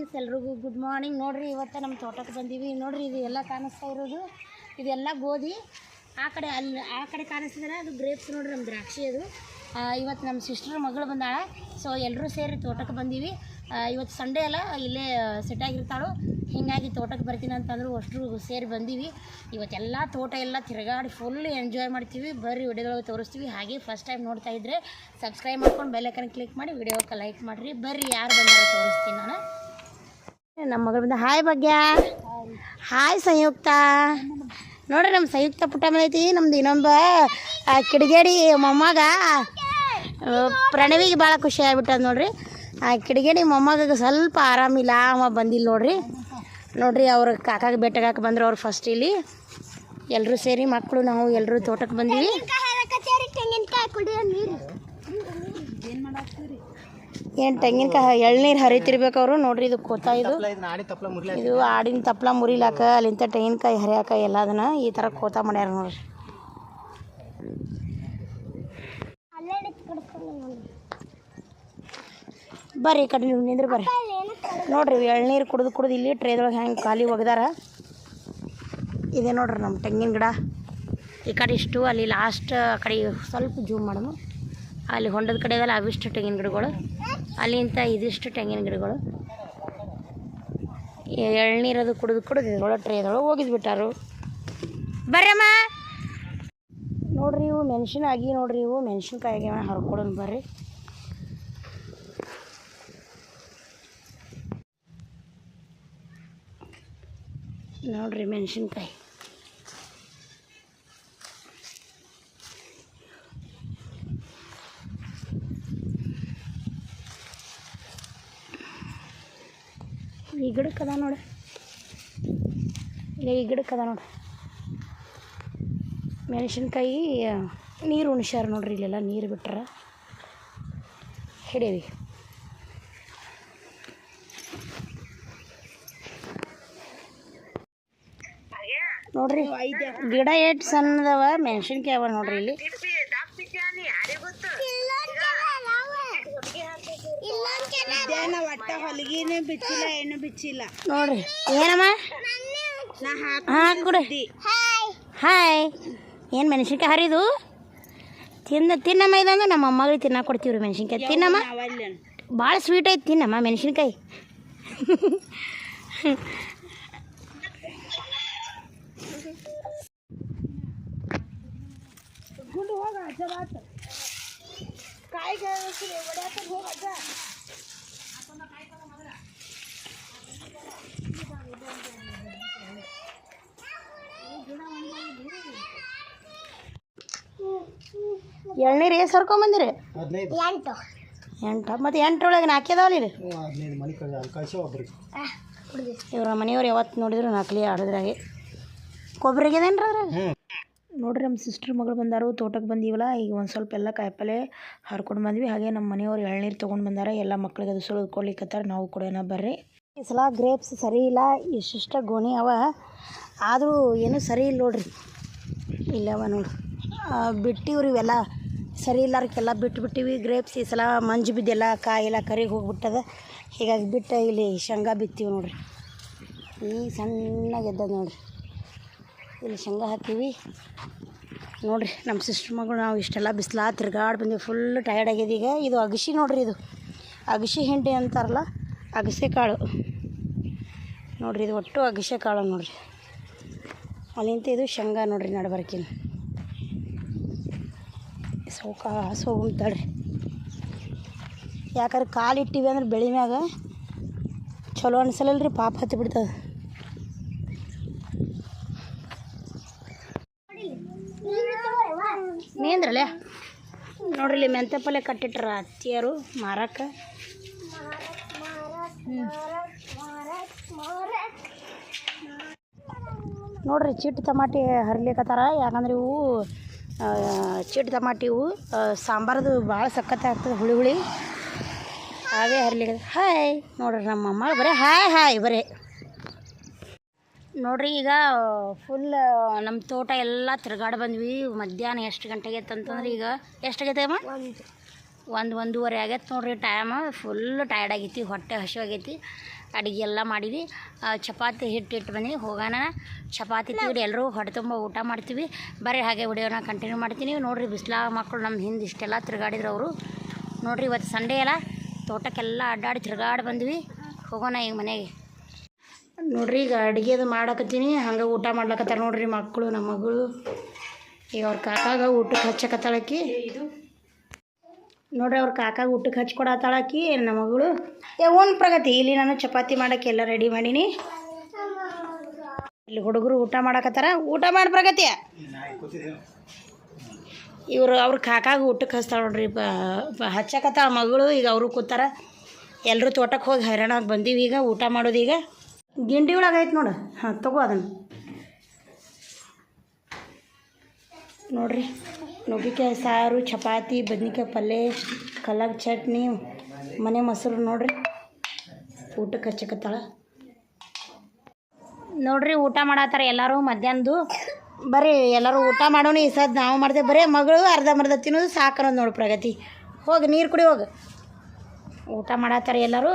Friends ಎಲ್ರಿಗೂ good morning ನೋಡ್ರಿ, ಇವತ್ತು ನಮ್ಮ ತೋಟಕ್ಕೆ ಬಂದೀವಿ. ನೋಡ್ರಿ, ಇದು ಎಲ್ಲ ಕಾಣಿಸ್ತಾ ಇರೋದು. ಇದೆಲ್ಲ ಗೋಧಿ. ಆ ಕಡೆ ಅಲ್ಲಿ, ಆ ಕಡೆ ಕಾಣಿಸ್ತಿದ್ರೆ ಅದು ಗ್ರೇಪ್ಸ್ ನೋಡ್ರಿ ನಮ್ಮ ದ್ರಾಕ್ಷಿ ಅದು. ಇವತ್ತು ನಮ್ಮ ಸಿಸ್ಟರ್ ಮಗಳು ಬಂದಾಳ. ಸೊ ಎಲ್ಲರೂ ಸೇರಿ ತೋಟಕ್ಕೆ ಬಂದೀವಿ. ಇವತ್ತು ಸಂಡೇ ಅಲ್ಲ, ಇಲ್ಲೇ ಸೆಟ್ ಆಗಿರ್ತಾಳು. ಹೀಗಾಗಿ ತೋಟಕ್ಕೆ ಬರ್ತೀನಿ ಅಂತಂದ್ರು ಅಷ್ಟರು ಸೇರಿ ಬಂದೀವಿ. ಇವತ್ತೆಲ್ಲ ತೋಟ ಎಲ್ಲ ತಿರುಗಾಡಿ ಫುಲ್ ಎಂಜಾಯ್ ಮಾಡ್ತೀವಿ. ಬರ್ರಿ ವಿಡಿಯೋದೊಳಗೆ ತೋರಿಸ್ತೀವಿ. ಹಾಗೆ ಫಸ್ಟ್ ಟೈಮ್ ನೋಡ್ತಾ ಇದ್ದರೆ ಸಬ್ಸ್ಕ್ರೈಬ್ ಮಾಡ್ಕೊಂಡು ಬೆಲ್ಲೈಕನ್ ಕ್ಲಿಕ್ ಮಾಡಿ, ವಿಡಿಯೋಕ್ಕೆ ಲೈಕ್ ಮಾಡಿರಿ. ಬರ್ರಿ, ಯಾರು ಬಂದಾರೋ ತೋರಿಸ್ತೀನಿ ನಾನು. ನಮ್ಮ ಮಗಳು ಬಂದ. ಹಾಯ್ ಭಾಗ್ಯ. ಹಾಯ್ ಸಂಯುಕ್ತ. ನೋಡ್ರಿ ನಮ್ಮ ಸಂಯುಕ್ತ ಪುಟ್ಟ ಬಂದೈತಿ ನಮ್ದು ಇನ್ನೊಂದು ಆ, ಕಿಡಿಗೇಡಿ ಮೊಮ್ಮಗ ಪ್ರಣವಿಗೆ ಭಾಳ ಖುಷಿ ಆಗ್ಬಿಟ್ಟದ ನೋಡ್ರಿ. ಆ ಕಿಡಿಗೇಡಿ ಮೊಮ್ಮಗ ಸ್ವಲ್ಪ ಆರಾಮಿಲ್ಲ ಅವ ಬಂದಿಲ್ಲ ನೋಡ್ರಿ. ನೋಡ್ರಿ ಅವ್ರ ಕಾಕಾಗ ಬೆಟ್ಟಗಾಕ ಬಂದ್ರು ಅವ್ರು ಫಸ್ಟ್ ಇಲ್ಲಿ. ಎಲ್ಲರೂ ಸೇರಿ ಮಕ್ಕಳು ನಾವು ಎಲ್ಲರೂ ತೋಟಕ್ಕೆ ಬಂದೀವಿ. ಏನು ತೆಂಗಿನಕಾಯಿ ಎಳ್ನೀರು ಹರಿತಿರ್ಬೇಕು ಅವರು ನೋಡ್ರಿ ಇದು? ಕೋತಾ ಇದು ಇದು ಆಡಿನ ತಪ್ಪಲ ಮುರಿಲಾಕ ಅಲ್ಲಿಂತ ತೆಂಗಿನಕಾಯಿ ಹರಿಯಾಕ ಎಲ್ಲ ಅದನ್ನ ಈ ಥರ ಕೋತಾ ಮಾಡ್ಯಾರ ನೋಡ್ರಿ. ಬರ್ರಿ ಈ ಕಡೆ ನೀವು ನಿಂದ್ರಿ ಬರ್ರಿ. ನೋಡ್ರಿ ಎಳ್ನೀರು ಕುಡಿದು ಕುಡಿದು ಇಲ್ಲಿ ಟ್ರೇದೊಳಗೆ ಹೆಂಗೆ ಖಾಲಿ ಒಗ್ದಾರ. ಇದೆ ನೋಡ್ರಿ ನಮ್ಮ ತೆಂಗಿನ ಗಿಡ. ಈ ಕಡೆ ಇಷ್ಟು ಅಲ್ಲಿ ಲಾಸ್ಟ್ ಆ ಕಡೆ ಸ್ವಲ್ಪ ಜೂಮ್ ಮಾಡೋದು ಅಲ್ಲಿ ಹೊಂಡದ ಕಡೆ ಅದಲ್ಲ ಅವಿಷ್ಟು ತೆಂಗಿನ ಗಿಡಗಳು. ಅಲ್ಲಿಂತ ಇದಿಷ್ಟು ತೆಂಗಿನ ಗಿಡಗಳು. ಎಳ್ನೀರದು ಕುಡಿದು ಕುಡಿದು ಇದ್ರೊಳಗೆ ಟ್ರೇದೊಳಗೆ ಹೋಗಿದ್ಬಿಟ್ಟಾರು ಬರ್ರಮ್ಮ ನೋಡ್ರಿ ಇವು ಮೆಣಸಿನಾಗಿ ನೋಡ್ರಿ ಇವು ಮೆಣಸಿನ್ಕಾಯಿಗೆ ಹರ್ಕೊಡೋಣ ಬರ್ರಿ. ನೋಡ್ರಿ ಮೆಣಸಿನ್ಕಾಯಿ. ಈ ಗಿಡಕ್ಕೆ ಅದ ನೋಡಿ. ಇಲ್ಲ ಈ ಗಿಡಕ್ಕೆ ಅದ ನೋಡಿ. ಮೆಣಸಿನ್ಕಾಯಿ, ನೀರು ಉಣ್ಸ್ಯಾರ ನೋಡ್ರಿ ಇಲ್ಲೆಲ್ಲ, ನೀರು ಬಿಟ್ರ. ಹಿಡೇವಿ ನೋಡ್ರಿ, ಗಿಡ ಎಷ್ಟು ಸಣ್ಣದವ, ಮೆಣಸಿನ್ಕಾಯಿ ಅವ ನೋಡ್ರಿ ಇಲ್ಲಿ. ಒಟ್ಟ ಹೊಲಿಗೆನೇ ಬಿಚ್ಚಿಲ್ಲ ಏನು ಬಿಚ್ಚಿಲ್ಲ. ನೋಡ್ರಿ. ಏನಮ್ಮ? ನಾ ಹಾಂ ಕೊಡಿ. ಹಾಯ್. ಏನು ಮೆಣಸಿನ್ಕಾಯಿ ಹರಿದು? ತಿನ್ನ ತಿನ್ನಮ್ಮ ಇದಂದ್ರೆ ನಮ್ಮ ಅಮ್ಮಗಳಿಗೆ ತಿನ್ನಕ್ಕೆ ಕೊಡ್ತೀವಿ ರೀ ಮೆಣಸಿನ್ಕಾಯಿ ತಿನ್ನಮ್ಮ. ಭಾಳ ಸ್ವೀಟ್ ಐತಿ ತಿನ್ನಮ್ಮ ಮೆಣಸಿನ್ಕಾಯಿ. ಎಳ್ನೀರು ಏನು ಸರ್ಕೊಂಬಂದಿರಿ ಎಂಟು. ಎಂಟು. ಮತ್ತು ಎಂಟರೊಳಗೆ ನಾಲ್ಕೇದಾವಲ್ಲ ರೀ ಇವ್ರ ಮನೆಯವ್ರು ಯಾವತ್ತು ನೋಡಿದ್ರು ನಕಲಿ ಆಡೋದ್ರಾಗೆ. ಕೊಬ್ಬರಿಗೆದೇನ್ರಿ ಅದ್ರಾಗ? ನೋಡ್ರಿ ನಮ್ಮ ಸಿಸ್ಟರ್ ಮಗಳು ಬಂದಾರು ತೋಟಕ್ಕೆ ಬಂದೀವಲ್ಲ ಈಗ ಒಂದು ಸ್ವಲ್ಪ ಎಲ್ಲ ಕಾಯಿಪಲ್ಲೆ ಹರ್ಕೊಂಡು ಬಂದ್ವಿ. ಹಾಗೆ ನಮ್ಮ ಮನೆಯವ್ರು ಎಳ್ನೀರು ತೊಗೊಂಡು ಬಂದಾರ ಎಲ್ಲ ಮಕ್ಳಿಗೆ ಅದು ಸುಳಿದು ಕೊಡ್ಲಿಕ್ಕತ್ತಾರ ನಾವು ಕೊಡೋಣ ಬರ್ರಿ. ಈ ಸಲ ಗ್ರೇಪ್ಸ್ ಸರಿ ಇಲ್ಲ ಇಷ್ಟಿಷ್ಟ ಗೋಣಿ ಅವ. ಆದರೂ ಏನೂ ಸರಿ ಇಲ್ಲ ನೋಡ್ರಿ. ಇಲ್ಲವ ನೋಡ್ರಿ. ಬಿಟ್ಟಿವ್ರಿ ಇವೆಲ್ಲ ಸರಿ ಇಲ್ಲಾರಕ್ಕೆಲ್ಲ ಬಿಟ್ಟು ಬಿಟ್ಟಿವಿ ಗ್ರೇಪ್ಸ್ ಈ ಸಲ ಮಂಜು ಬಿದ್ದೆಲ್ಲ ಕಾಯಿಲ್ಲ ಕರಿಗೆ ಹೋಗ್ಬಿಟ್ಟದ. ಹೀಗಾಗಿ ಬಿಟ್ಟು ಇಲ್ಲಿ ಶೇಂಗಾ ಬಿತ್ತೀವಿ ನೋಡ್ರಿ. ಈ ಸಣ್ಣಗೆದ್ದದ ನೋಡ್ರಿ. ಇಲ್ಲಿ ಶೇಂಗಾ ಹಾಕೀವಿ. ನೋಡ್ರಿ, ನಮ್ಮ ಸಿಸ್ಟರ್ ಮಗಳು ನಾವು ಇಷ್ಟೆಲ್ಲ ಬಿಸಿಲ ತಿರ್ಗಾಡಿ ಬಂದೀವಿ. ಫುಲ್ ಟಯರ್ಡ್ ಆಗಿದೆ ಈಗ ಇದು ಅಗಸಿ ನೋಡ್ರಿ ಇದು. ಅಗಸಿ ಹಿಂಡಿ ಅಂತಾರಲ್ಲ, ಅಗಸೆ ಕಾಳು. ನೋಡ್ರಿ, ಇದು ಒಟ್ಟು ಅಗಸೆ ಕಾಳು ನೋಡ್ರಿ. ಅಲ್ಲಿಂತ ಇದು ಶೇಂಗಾ ನೋಡ್ರಿ ನಡ್ಬರ್ಕಿನ. ಸೌಕ ಸೋಗುಂತಾಳ್ರಿ ಯಾಕಂದ್ರೆ ಕಾಲು ಇಟ್ಟಿವಿ ಅಂದ್ರೆ ಬೆಳೆ ಮ್ಯಾಗ ಚಲೋ ಅನ್ಸಲ್ಲಲ್ರಿ ಪಾಪ ಹತ್ತಿ ಬಿಡ್ತದ. ನೀಂದ್ರಲ್ಲೇ ನೋಡ್ರಿ ಇಲ್ಲಿ ಮೆಂತೆ ಪಲ್ಯ ಕಟ್ಟಿಟ್ರ ಅತ್ತಿಯರು ಮಾರಕ್ಕೆ. ನೋಡ್ರಿ ಚಿಟ್ಟು ತಮಾಟಿ ಹರಿಲಿಕತ್ತಾರ ಯಾಕಂದ್ರೆ ಇವು ಚಿಟ್ಟು ಟಮಾಟಿ ಇವು ಸಾಂಬಾರದು ಭಾಳ ಸಖತ್ ಆಗ್ತದೆ ಹುಳಿ ಹುಳಿ. ಹಾಗೆ ಹರಲಿ ಹಾಯ್ ನೋಡ್ರಿ ನಮ್ಮ ಅಮ್ಮ ಬರೀ ಹಾಯ್ ಹಾಯ್ ಬರೀ. ನೋಡ್ರಿ ಈಗ ಫುಲ್ ನಮ್ಮ ತೋಟ ಎಲ್ಲ ತಿರ್ಗಾಡಿ ಬಂದ್ವಿ. ಮಧ್ಯಾಹ್ನ ಎಷ್ಟು ಗಂಟೆಗೆ ಅಂತಂದ್ರೆ ಈಗ ಎಷ್ಟು ಆಗೈತೆ ಅಮ್ಮ? ಒಂದು. ಒಂದೂವರೆ ಆಗೈತೆ ನೋಡ್ರಿ ಟೈಮ್ ಫುಲ್ ಟಯರ್ಡ್ ಆಗೈತಿ ಹೊಟ್ಟೆ ಹಸಿವಾಗೈತಿ. ಅಡುಗೆ ಎಲ್ಲ ಮಾಡಿವಿ ಚಪಾತಿ ಹಿಟ್ಟು ಇಟ್ಟು ಬಂದ್ವಿ. ಹೋಗೋಣ. ಚಪಾತಿ ತಿಂದು ಎಲ್ಲರೂ ಹೊಡೆ ತುಂಬ ಊಟ ಮಾಡ್ತೀವಿ. ಬರೀ ಹಾಗೆ ವಿಡಿಯೋನ ಕಂಟಿನ್ಯೂ ಮಾಡ್ತೀನಿ. ನೋಡಿರಿ ಬಿಸಿಲ ಮಕ್ಕಳು ನಮ್ಮ ಹಿಂದೆ ಇಷ್ಟೆಲ್ಲ ತಿರುಗಾಡಿದ್ರು ಅವರು. ನೋಡಿರಿ ಇವತ್ತು ಸಂಡೇ ಅಲ್ಲ. ತೋಟಕ್ಕೆಲ್ಲ ಅಡ್ಡಾಡಿ ತಿರುಗಾಡಿ ಬಂದ್ವಿ. ಹೋಗೋಣ ಈಗ ಮನೆಗೆ. ನೋಡ್ರಿ ಈಗ ಅಡುಗೆದು ಮಾಡಕತ್ತೀನಿ. ಹಂಗೆ ಊಟ ಮಾಡ್ಲಕತ್ತಾರ ನೋಡ್ರಿ ಮಕ್ಕಳು ನಮ್ಮ ಮಗಳು. ಈಗ ಅವ್ರ ಕಾಕಾಗ ಊಟಕ್ಕೆ ಹಚ್ಚಕತ್ತಾಳಕಿ. ನೋಡ್ರಿ ಅವ್ರ ಕಾಕಾಗ ಊಟಕ್ಕೆ ಹಚ್ಕೊಡತ್ತಾಳಕಿ ನಮ್ಮ ಮಗಳು? ಏ, ಓನ್ ಪ್ರಗತಿ, ಇಲ್ಲಿ ನಾನು ಚಪಾತಿ ಮಾಡೋಕ್ಕೆಲ್ಲ ರೆಡಿ ಮಾಡೀನಿ. ಇಲ್ಲಿ ಹುಡುಗರು ಊಟ ಮಾಡಕತ್ತಾರ. ಊಟ ಮಾಡಿ ಪ್ರಗತಿ. ಇವರು ಅವ್ರ ಕಾಕಾಗ ಊಟಕ್ಕೆ ಹಚ್ತಾಳೆ ನೋಡ್ರಿ ಹಚ್ಚಕತ್ತಾಳ ಮಗಳು, ಈಗ ಅವರು ಕೂತಾರ. ಎಲ್ಲರೂ ತೋಟಕ್ಕೆ ಹೋಗಿ ಹೈರಾಣಾಗಿ ಬಂದೀವಿ ಈಗ, ಊಟ ಮಾಡೋದು ಈಗ. ಗಿಂಡಿ ಒಳಗೆ ಐತೆ ನೋಡು. ಹಾಂ, ತಗೋ ಅದನ್ನು. ನೋಡ್ರಿ. ನುಗ್ಗಿಕಾಯಿ, ಸಾರು, ಚಪಾತಿ, ಬದ್ನಿಕಾಯಿ ಪಲ್ಯ ಕಲ್ಲಾಗ ಚಟ್ನಿ, ಮನೆ ಮೊಸರು ನೋಡ್ರಿ. ಊಟಕ್ಕೆ ಹಚ್ಚಕತ್ತಾಳ. ನೋಡ್ರಿ, ಊಟ ಮಾಡತ್ತಾರ ಎಲ್ಲರೂ ಮಧ್ಯಾಹ್ನದು ಬರ್ರಿ ಎಲ್ಲರೂ ಊಟ ಮಾಡೋಣ, ಈ ಸದ್ ನಾವು ಮಾಡ್ತೇವೆ ಬರೀ ಮಗಳು, ಅರ್ಧ ಮರ್ಧ ತಿನ್ನೋದು ಸಾಕನ್ನೋದು ನೋಡಿ ಪ್ರಗತಿ. ಹೋಗಿ, ನೀರು ಕುಡಿ ಹೋಗಿ. ಊಟ ಮಾಡತ್ತಾರ ಎಲ್ಲರೂ.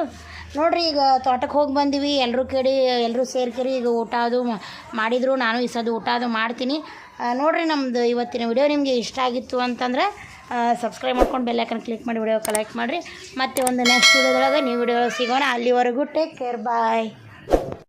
ನೋಡ್ರಿ ಈಗ ತೋಟಕ್ಕೆ ಹೋಗಿ ಬಂದೀವಿ ಎಲ್ಲರೂ ಕೇಳಿ ಎಲ್ಲರೂ ಸೇರ್ಕೇರಿ ಈಗ ಊಟ ಅದು ಮಾಡಿದ್ರು, ನಾನು ಈ ಸದ್ದು ಊಟ ಅದು ಮಾಡ್ತೀನಿ. ನೋಡ್ರಿ ನಮ್ಮದು ಇವತ್ತಿನ ವಿಡಿಯೋ ನಿಮಗೆ ಇಷ್ಟ ಆಗಿತ್ತು ಅಂತಂದ್ರೆ ಸಬ್ಸ್ಕ್ರೈಬ್ ಮಾಡ್ಕೊಂಡು ಬೆಲ್ಲೈಕನ್ ಕ್ಲಿಕ್ ಮಾಡಿ ವಿಡಿಯೋ ಕಲೆಕ್ಟ್ ಮಾಡಿರಿ. ಮತ್ತೆ ಒಂದು ನೆಕ್ಸ್ಟ್ ವಿಡಿಯೋದೊಳಗೆ ನೀವು ವಿಡಿಯೋ ಸಿಗೋಣ. ಅಲ್ಲಿವರೆಗೂ ಟೇಕ್ ಕೇರ್ ಬಾಯ್